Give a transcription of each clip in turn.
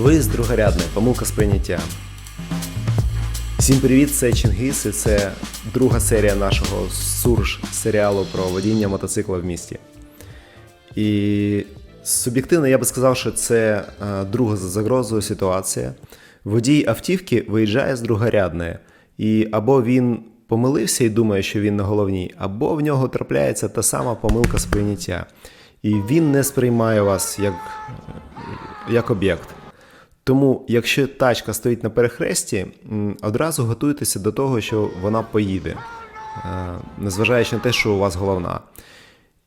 другорядне, помилка сприйняття. Всім привіт, це Чингис, і це друга серія нашого сурж серіалу про водіння мотоцикла в місті. І суб'єктивно я би сказав, що це е, друга за загрозою ситуація. Водій автівки виїжджає з другорядної, і або він помилився і думає, що він на головній, або в нього трапляється та сама помилка сприйняття. І він не сприймає вас як, як об'єкт. Тому, якщо тачка стоїть на перехресті, одразу готуйтеся до того, що вона поїде, е, незважаючи на те, що у вас головна.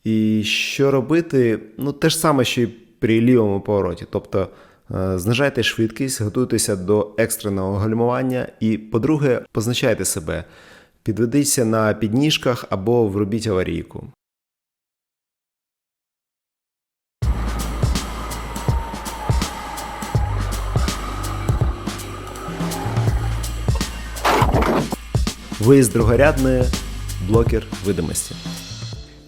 І що робити? Ну, те ж саме, що і при лівому повороті. Тобто е, знижайте швидкість, готуйтеся до екстреного гальмування. І, по-друге, позначайте себе. Підведіться на підніжках або вробіть аварійку. Виїзд другорядної блокер видимості.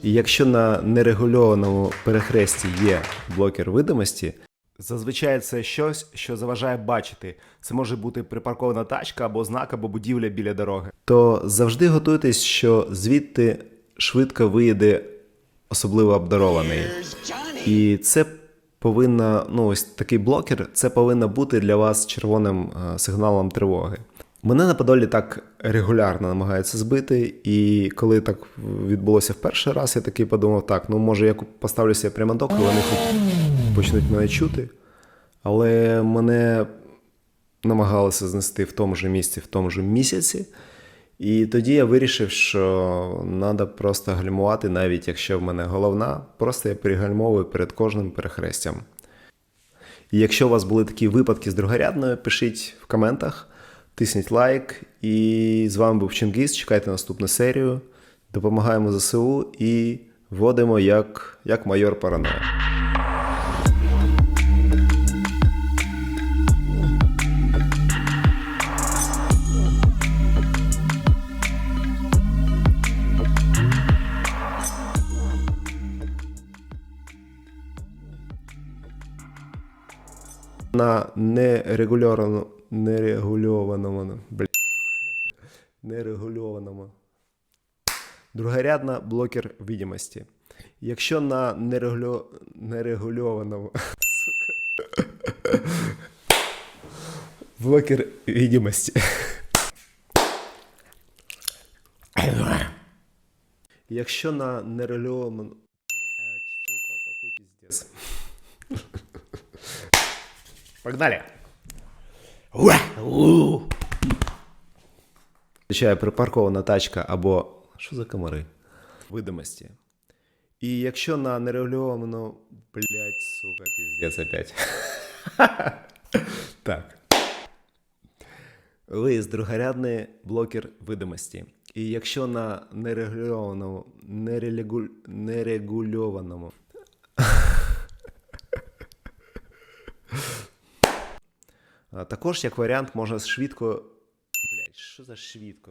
І якщо на нерегульованому перехресті є блокер видимості, зазвичай це щось, що заважає бачити. Це може бути припаркована тачка або знак, або будівля біля дороги. То завжди готуйтесь, що звідти швидко виїде особливо обдарований. І це повинна, ну ось такий блокер, це повинно бути для вас червоним е, сигналом тривоги. Мене на Подолі так регулярно намагаються збити, і коли так відбулося в перший раз, я такий подумав: так, ну може я поставлюся прямодок, і вони хоч почнуть мене чути. Але мене намагалися знести в тому ж місці, в тому ж місяці. І тоді я вирішив, що треба просто гальмувати, навіть якщо в мене головна, просто я перегальмовую перед кожним перехрестям. І якщо у вас були такі випадки з другорядною, пишіть в коментах, тисніть лайк. І з вами був Чингіз. Чекайте наступну серію. Допомагаємо ЗСУ і вводимо як, як майор параноя. На нерегульованому, нерегульованому, блядь, нерегульованому. Другорядна блокер видимості. Якщо на нерегулю... нерегульованому блокер видимості. Якщо на нерегульованому... Погнали! Звичайно, припаркована тачка або. Що за комари? Видимості. І якщо на нерегульованому. Блять, сука, піздець опять. так. Виїзд другорядний блокер видимості. І якщо на нерегульованому, нерегуль... нерегульованому Також, як варіант, можна швидко. Блять, що за швидко?